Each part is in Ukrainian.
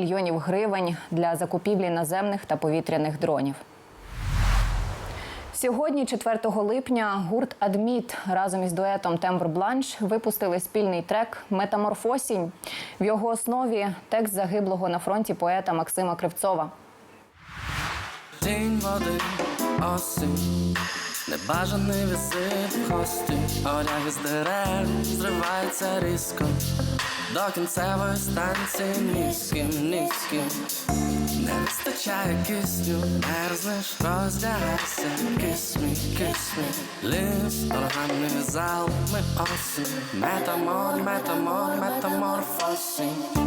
мільйонів гривень для закупівлі наземних та повітряних дронів. Сьогодні, 4 липня, гурт Адміт разом із дуетом Тембр Бланш випустили спільний трек Метаморфосінь. В його основі текст загиблого на фронті поета Максима Кривцова. Тінь води, осінь, небажаний візит гості, одяг із дерев зривається різко, до кінцевої станції низьким, низьким. Не вистачає кисню, мерзнеш, роздягайся, кисмі, кисмі, ліс, органний зал, ми осінь, метамор, метамор, метаморфосінь.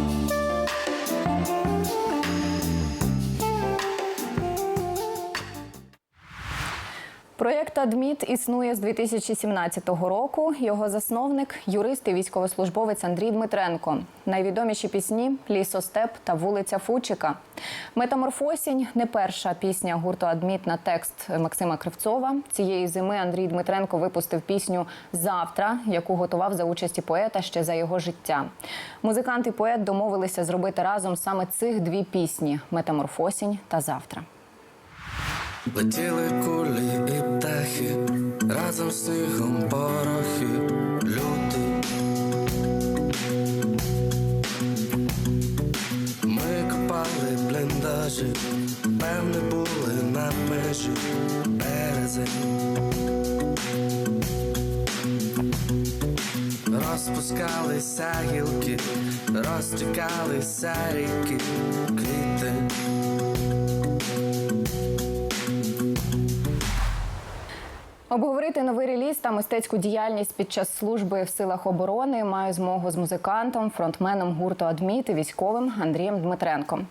Проєкт Адміт існує з 2017 року. Його засновник юрист і військовослужбовець Андрій Дмитренко. Найвідоміші пісні Лісостеп та вулиця Фучика. Метаморфосінь не перша пісня гурту Адміт на текст Максима Кривцова. Цієї зими Андрій Дмитренко випустив пісню Завтра, яку готував за участі поета ще за його життя. Музикант і поет домовилися зробити разом саме цих дві пісні Метаморфосінь та завтра. Летіли кулі і птахи, разом з снігом порохи, лютий. Ми копали бліндажі, певне були на межі березень. Розпускалися гілки, розтікалися ріки, квіти. Обговорити новий реліз та мистецьку діяльність під час служби в силах оборони маю змогу з музикантом, фронтменом гурту Адміт і військовим Андрієм Дмитренком.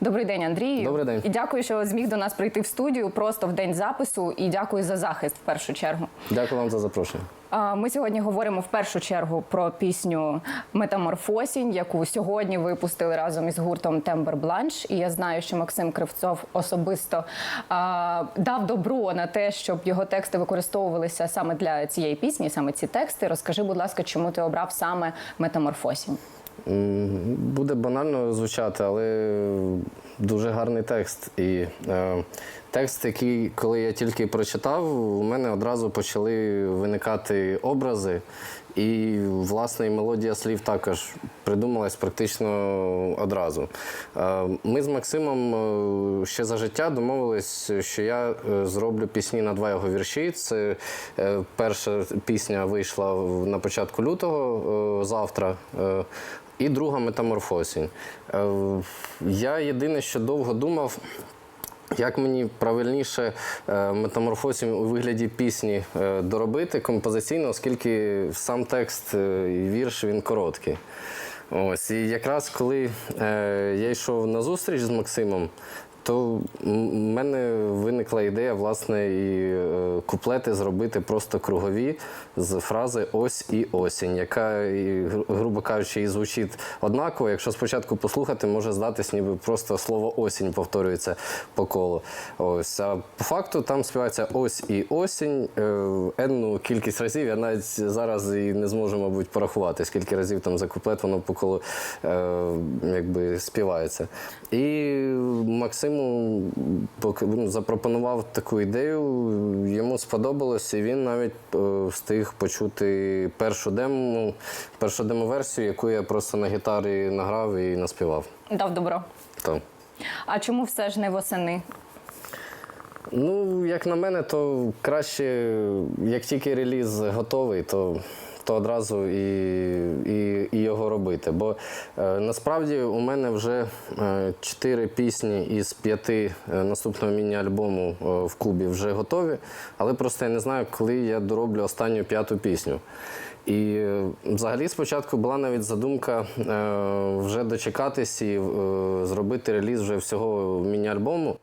Добрий день, Андрію. Добрий день. І дякую, що зміг до нас прийти в студію просто в день запису. І дякую за захист в першу чергу. Дякую вам за запрошення. Ми сьогодні говоримо в першу чергу про пісню Метаморфосінь, яку сьогодні випустили разом із гуртом Тембер Бланш. І я знаю, що Максим Кривцов особисто а, дав добро на те, щоб його тексти використовувалися саме для цієї пісні, саме ці тексти. Розкажи, будь ласка, чому ти обрав саме Метаморфосінь? Буде банально звучати, але дуже гарний текст. І е, текст, який, коли я тільки прочитав, у мене одразу почали виникати образи. І, власне, і мелодія слів також придумалась практично одразу. Е, Ми з Максимом е, ще за життя домовились, що я е, зроблю пісні на два його вірші. Це перша пісня вийшла на початку лютого завтра. І друга метаморфосінь. Е, Я єдине, що довго думав, як мені правильніше е, у вигляді пісні е, доробити композиційно, оскільки сам текст і вірш він короткий. Ось, і якраз коли я йшов на зустріч з Максимом, то в мене виникла ідея, власне, і е, куплети зробити просто кругові з фрази ось і осінь, яка, грубо кажучи, і звучить однаково. Якщо спочатку послухати, може здатись, ніби просто слово осінь повторюється по колу. Ось, а по факту там співається ось і осінь. е, Енну кількість разів. Я навіть зараз і не зможу, мабуть, порахувати, скільки разів там за куплет воно по колу е, якби співається. І Максиму пок- ну, запропонував таку ідею, йому сподобалось, і він навіть е, встиг почути першу дему, першу демоверсію, яку я просто на гітарі награв і наспівав. Дав добро. То. А чому все ж не восени? Ну, як на мене, то краще, як тільки реліз готовий, то, то одразу і, і, і його робити. Бо е, насправді у мене вже е, чотири пісні із п'яти е, наступного міні-альбому е, в Кубі вже готові, але просто я не знаю, коли я дороблю останню п'яту пісню. І взагалі спочатку була навіть задумка е, вже дочекатись і е, зробити реліз вже всього міні-альбому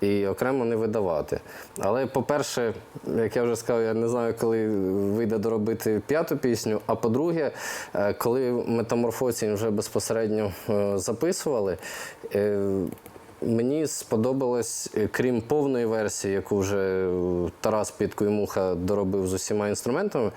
і окремо не видавати. Але, по-перше, як я вже сказав, я не знаю, коли вийде доробити п'яту пісню. А по-друге, е, коли метаморфосінь вже безпосередньо е, записували. е, Мені сподобалось, крім повної версії, яку вже Тарас Підко і доробив з усіма інструментами.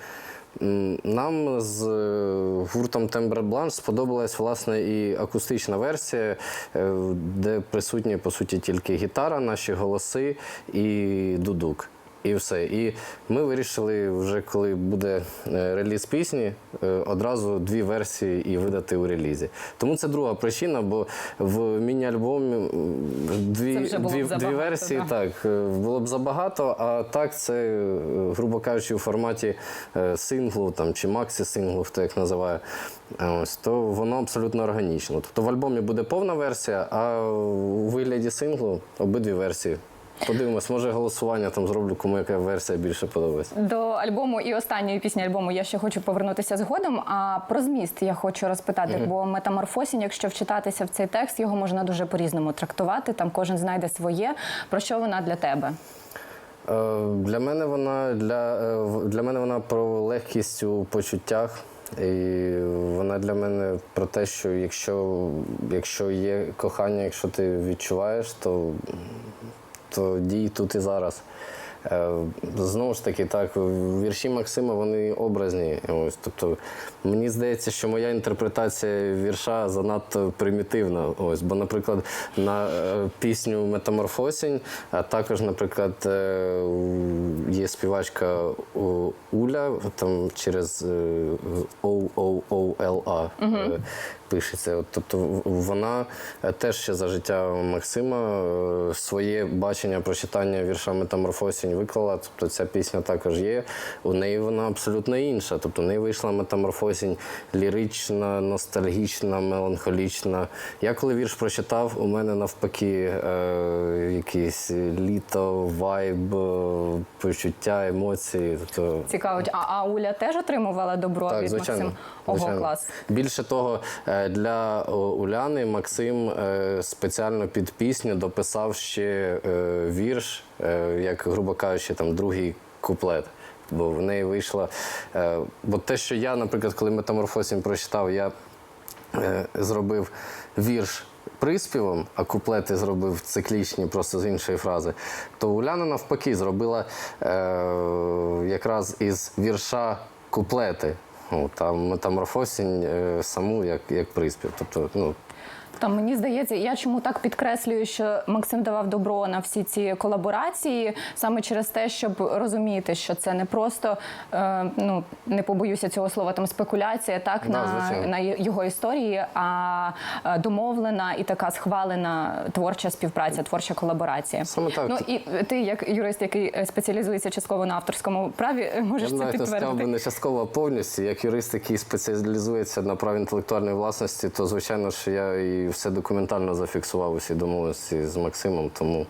Нам з е, гуртом Тембр Бланш сподобалась власне і акустична версія, е, де присутні по суті тільки гітара, наші голоси і дудук. І все. І ми вирішили, вже коли буде е, реліз пісні, е, одразу дві версії і видати у релізі. Тому це друга причина, бо в міні-альбомі дві, дві, дві версії, да. так, е, було б забагато, а так це, грубо кажучи, у форматі синглу там, чи максі-синглу, хто як називає, ось, то воно абсолютно органічно. Тобто в альбомі буде повна версія, а у вигляді синглу обидві версії. Подивимось, може голосування там зроблю, кому яка версія більше подобається. До альбому і останньої пісні альбому я ще хочу повернутися згодом. А про зміст я хочу розпитати, бо метаморфосінь, якщо вчитатися в цей текст, його можна дуже по-різному трактувати. Там кожен знайде своє. Про що вона для тебе? Е, Для мене вона для, е, для мене вона про легкість у почуттях. І вона для мене про те, що якщо, якщо є кохання, якщо ти відчуваєш, то, то дій тут і зараз. Е, Знову ж таки, так, вірші Максима вони образні. Ось, тобто, мені здається, що моя інтерпретація вірша занадто примітивна. Ось, бо, наприклад, на е, пісню Метаморфосінь, а також, наприклад, е, є співачка Уля там через O-O-O-L-A пишеться. От, Тобто вона е, теж ще за життя Максима е, своє бачення прочитання вірша Метаморфосінь виклала. Тобто ця пісня також є. У неї вона абсолютно інша. Тобто в неї вийшла метаморфосінь лірична, ностальгічна, меланхолічна. Я коли вірш прочитав, у мене навпаки е, якісь літо, вайб, е, почуття, емоції. Тобто, Цікаво, а, а Уля теж отримувала добро так, від звичайно. Максима? Ого, звичайно. клас. Більше того, для Уляни Максим е, спеціально під пісню дописав ще е, вірш, е, як, грубо кажучи, там другий куплет. Бо в неї вийшла. е, Бо те, що я, наприклад, коли метаморфосінь прочитав, я е, зробив вірш приспівом, а куплети зробив циклічні, просто з іншої фрази, то Уляна навпаки зробила е, якраз із вірша куплети. Ну, там метаморфосінь е, саму як, як приспів. Тобто, ну, Там мені здається, я чому так підкреслюю, що Максим давав добро на всі ці колаборації, саме через те, щоб розуміти, що це не просто е, ну не побоюся цього слова, там спекуляція, так Да, на, звичайно. на його історії, а е, домовлена і така схвалена творча співпраця, творча колаборація. Саме так. Ну і ти, як юрист, який спеціалізується частково на авторському праві, можеш я це не сказав би підтвердити. не частково, а повністю. Як юрист, який спеціалізується на праві інтелектуальної власності, то звичайно ж я і все документально зафіксував усі домовленості з Максимом. Тому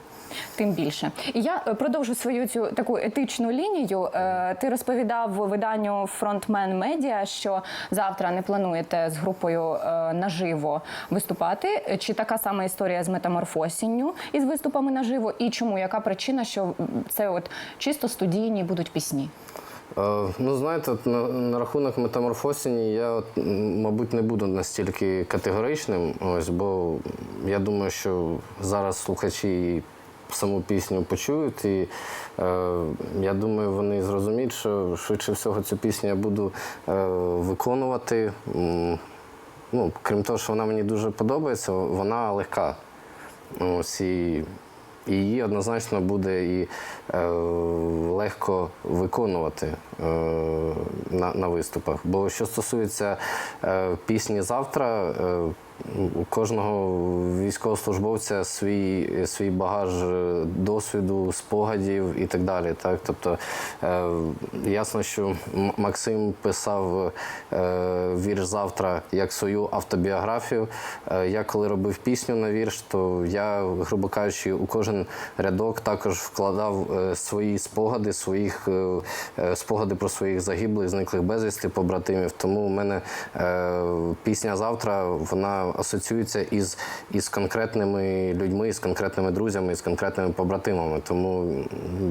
Тим більше. І я е, продовжу свою цю таку етичну лінію. Е, Ти розповідав виданню Frontman Media, що завтра не плануєте з групою е, наживо виступати. Чи така сама історія з метаморфосінню із виступами наживо? І чому? Яка причина, що це от чисто студійні будуть пісні? Е, Ну, знаєте, на, рахунок метаморфосіні я, мабуть, не буду настільки категоричним, ось, бо я думаю, що зараз слухачі саму пісню почують, і е, я думаю, вони зрозуміють, що швидше всього цю пісню я буду е, виконувати. Ну, крім того, що вона мені дуже подобається, вона легка. Ось і, і її однозначно буде і е, легко виконувати е, на, на виступах. Бо що стосується е, пісні завтра, е, у кожного військовослужбовця свій, свій багаж е, досвіду, спогадів і так далі. Так? Тобто е, ясно, що Максим писав е, вірш завтра як свою автобіографію. Е, я коли робив пісню на вірш, то я, грубо кажучи, у кожен рядок також вкладав е, свої спогади, своїх е, е, спогади про своїх загиблих, зниклих безвісти, побратимів. Тому у мене е, пісня завтра вона асоціюється із, із конкретними людьми, з конкретними друзями, з конкретними побратимами. Тому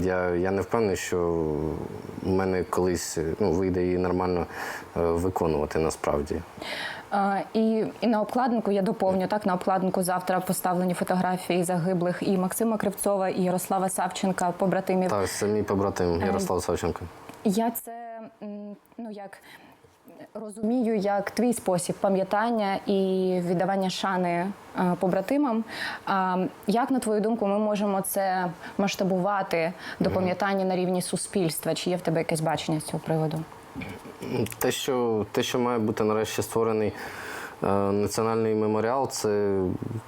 я, я не впевнений, що у мене колись ну, вийде її нормально е, виконувати насправді. І, і на обкладинку я доповню так. На обкладинку завтра поставлені фотографії загиблих і Максима Кривцова, і Ярослава Савченка, побратимів. Так, мій побратим Ярослав Савченко. Я це ну як розумію, як твій спосіб пам'ятання і віддавання шани е, побратимам. Як на твою думку, ми можемо це масштабувати до пам'ятання на рівні суспільства? Чи є в тебе якесь бачення з цього приводу? Те, що, те, що має бути нарешті створений національний меморіал, це,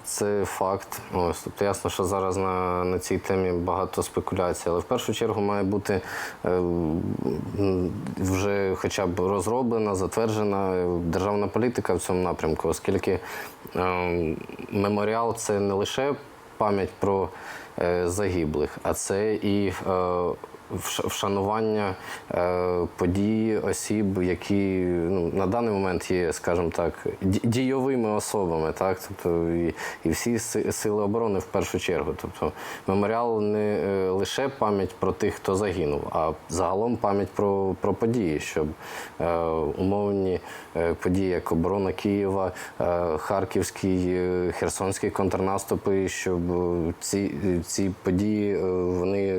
це факт. Ось, тобто ясно, що зараз на, на цій темі багато спекуляцій, але в першу чергу має бути е, вже хоча б розроблена, затверджена державна політика в цьому напрямку, оскільки е, меморіал це не лише пам'ять про е, загиблих, а це і е, вшанування е, подій, осіб, які ну, на даний момент є, скажімо так, дійовими особами, так? Тобто, і, і всі сили оборони в першу чергу. Тобто меморіал не е, лише пам'ять про тих, хто загинув, а загалом пам'ять про, про події, щоб е, умовні е, події, як оборона Києва, е, Харківський, Херсонський контрнаступи, щоб ці, ці події вони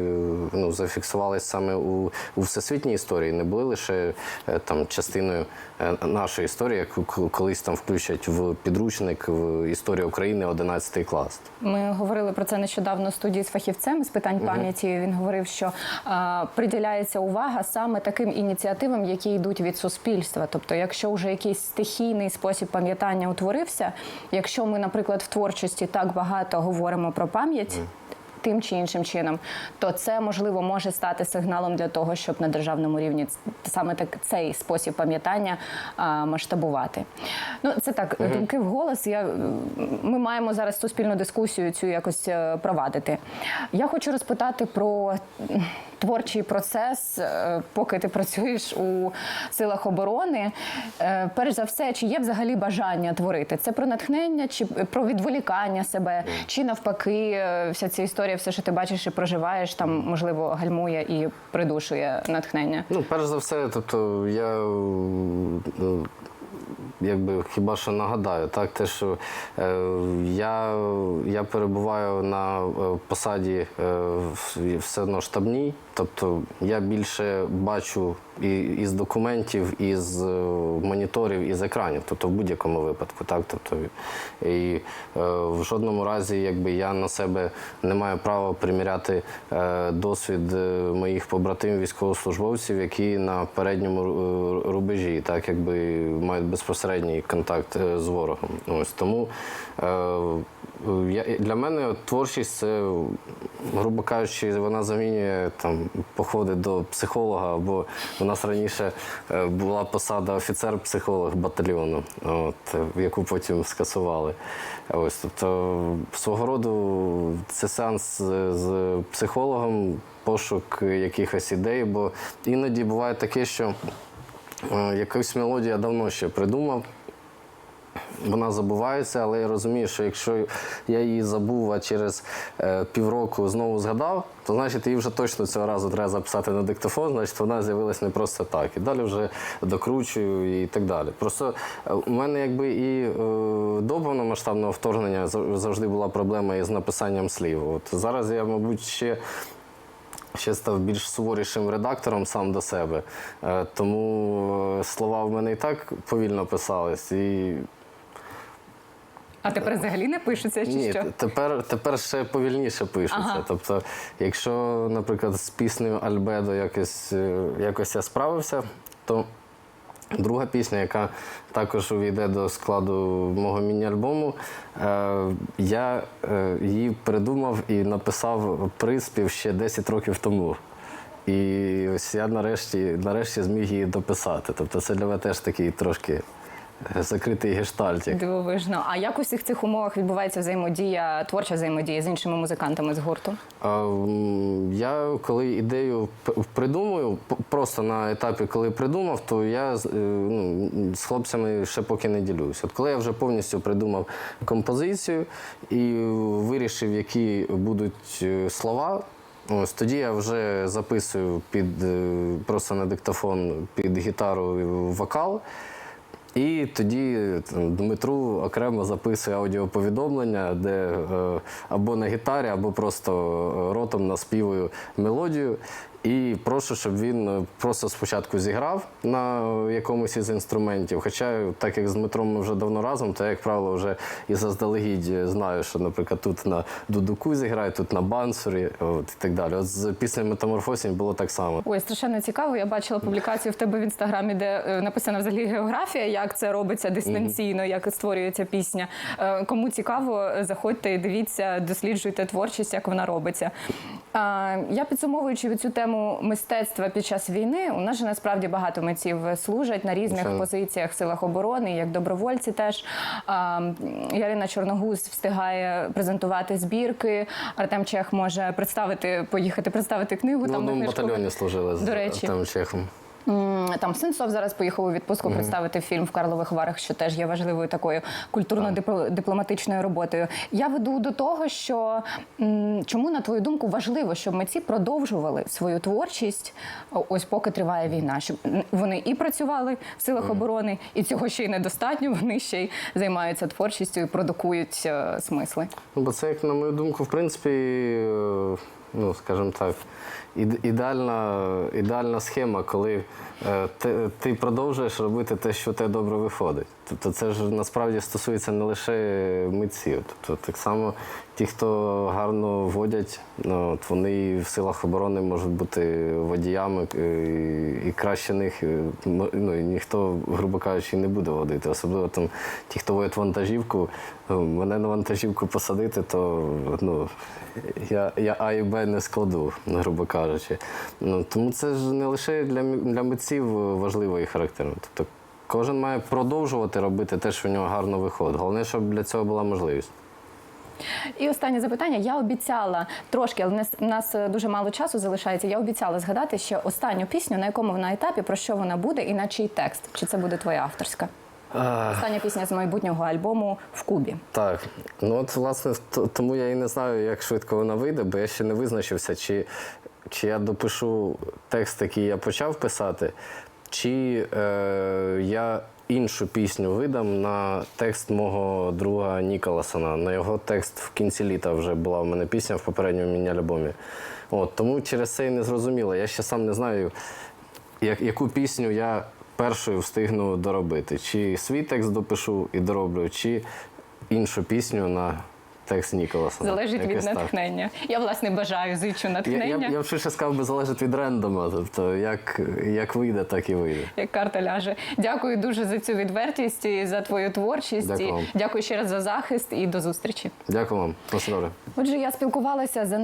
ну, зафіксувалися саме у, у всесвітній історії, не були лише е, там частиною е, нашої історії, яку колись там включать в підручник в історію України 11 клас. Ми говорили про це нещодавно в студії з фахівцем з питань пам'яті. Він говорив, що а, приділяється увага саме таким ініціативам, які йдуть від суспільства. Тобто, якщо вже якийсь стихійний спосіб пам'ятання утворився, якщо ми, наприклад, в творчості так багато говоримо про пам'ять. Тим чи іншим чином, то це можливо може стати сигналом для того, щоб на державному рівні саме так цей спосіб пам'ятання масштабувати. Ну це так, думки вголос. Я ми маємо зараз суспільну дискусію цю якось е, провадити. Я хочу розпитати про творчий процес, е, поки ти працюєш у силах оборони. Е, Перш за все, чи є взагалі бажання творити? Це про натхнення, чи про відволікання себе, чи навпаки, вся ця історія, все, що ти бачиш і проживаєш, там можливо гальмує і придушує натхнення. Ну, перш за все, тобто я е, якби хіба що нагадаю, так, те, що е, я, я перебуваю на е, посаді е, все одно штабній, тобто я більше бачу із документів, із е, моніторів, із екранів, тобто в будь-якому випадку. Так, тобто, і е, в жодному разі якби, я на себе не маю права приміряти е, досвід моїх побратимів, військовослужбовців, які на передньому рубежі, так якби мають безпосередній контакт з ворогом. Ось тому я, для мене творчість це, грубо кажучи, вона замінює там походи до психолога, або у нас раніше е, була посада офіцер-психолог батальйону, от, е, яку потім скасували. Ось, тобто, свого роду це сеанс з, психологом, пошук якихось ідей, бо іноді буває таке, що е, якусь мелодію я давно ще придумав. Вона забувається, але я розумію, що якщо я її забув, а через е, півроку знову згадав, то значить її вже точно цього разу треба записати на диктофон, значить вона з'явилась не просто так. І далі вже докручую і так далі. Просто е, у мене якби і е, до повномасштабного вторгнення завжди була проблема із написанням слів. От зараз я, мабуть, ще ще став більш суворішим редактором сам до себе. Е, Тому е, слова в мене і так повільно писались. І А тепер взагалі не пишеться чи ні, що? тепер, тепер ще повільніше пишуться. Ага. Тобто, якщо, наприклад, з піснею Альбедо якось, е, якось я справився, то друга пісня, яка також увійде до складу мого міні-альбому, е, я е, її придумав і написав приспів ще 10 років тому. І ось я нарешті, нарешті зміг її дописати. Тобто це для мене теж такий трошки е, закритий гештальтик. Дивовижно. А як у всіх цих умовах відбувається взаємодія, творча взаємодія з іншими музикантами з гурту? А, м, Я коли ідею п- придумую, п- просто на етапі, коли придумав, то я з- е, ну, з хлопцями ще поки не ділюсь. От коли я вже повністю придумав композицію і вирішив, які будуть е, слова. Ось тоді я вже записую під е, просто на диктофон під гітару вокал. І тоді там, Дмитру окремо записує аудіоповідомлення, де е, або на гітарі, або просто е, ротом наспівую мелодію. І прошу, щоб він е, просто спочатку зіграв на якомусь із інструментів. Хоча, так як з Дмитром ми вже давно разом, то я, як правило, вже і заздалегідь знаю, що, наприклад, тут на дудуку зіграє, тут на бансурі, от, і так далі. От з після метаморфозів було так само. Ой, страшенно цікаво. Я бачила публікацію в тебе в інстаграмі, де е, написана взагалі географія, як це робиться дистанційно, як створюється пісня. Е, Кому цікаво, заходьте і дивіться, досліджуйте творчість, як вона робиться. Я підсумовуючи цю тему мистецтва під час війни, у нас же насправді багато митців служать на різних Звичайно. позиціях в силах оборони, як добровольці теж. Ярина Чорногуз встигає презентувати збірки. Артем Чех може представити, поїхати представити книгу. В там одному батальйоні служили з речі. Чехом. Там Сенцов зараз поїхав у відпустку представити фільм в Карлових Варах, що теж є важливою такою культурно-дипломатичною роботою. Я веду до того, що чому, на твою думку, важливо, щоб митці продовжували свою творчість, ось поки триває війна, щоб вони і працювали в силах оборони, і цього ще й недостатньо. Вони ще й займаються творчістю і продукують е, смисли. Ну, бо це, як на мою думку, в принципі, е, ну, скажімо так, ідеальна, ідеальна схема, коли е, ти, ти продовжуєш робити те, що тебе добре виходить. Тобто це ж насправді стосується не лише митців. Тобто так само ті, хто гарно водять, ну, от вони і в силах оборони можуть бути водіями, е, і краще них е, ну, і ніхто, грубо кажучи, не буде водити. Особливо там ті, хто водять вантажівку, ну, мене на вантажівку посадити, то ну, я, я А і Б не складу, грубо кажучи. Ну, тому це ж не лише для, для митців важливо і характерно. Тобто кожен має продовжувати робити те, що в нього гарно виходить. Головне, щоб для цього була можливість. І останнє запитання. Я обіцяла трошки, але в нас- в нас е, дуже мало часу залишається. Я обіцяла згадати ще останню пісню, на якому вона етапі, про що вона буде, і на чий текст. Чи це буде твоя авторська? Остання пісня з майбутнього альбому в Кубі. Так, ну от власне тому я і не знаю, як швидко вона вийде, бо я ще не визначився, чи, чи я допишу текст, який я почав писати, чи е, я іншу пісню видам на текст мого друга Ніколасона. На його текст в кінці літа вже була в мене пісня в попередньому міні-альбомі. От, тому через це і не зрозуміло. Я ще сам не знаю, як, яку пісню я першою встигну доробити. Чи свій текст допишу і дороблю, чи іншу пісню на текст Ніколаса. Залежить від так. натхнення. Я власне бажаю зичу натхнення, я, я б швидше сказав би залежить від рендома. Тобто, як, як вийде, так і вийде. як карта ляже. Дякую дуже за цю відвертість і за твою творчість. Дякую І вам. дякую ще раз за захист і до зустрічі. Дякую вам. Добре. Отже, я спілкувалася з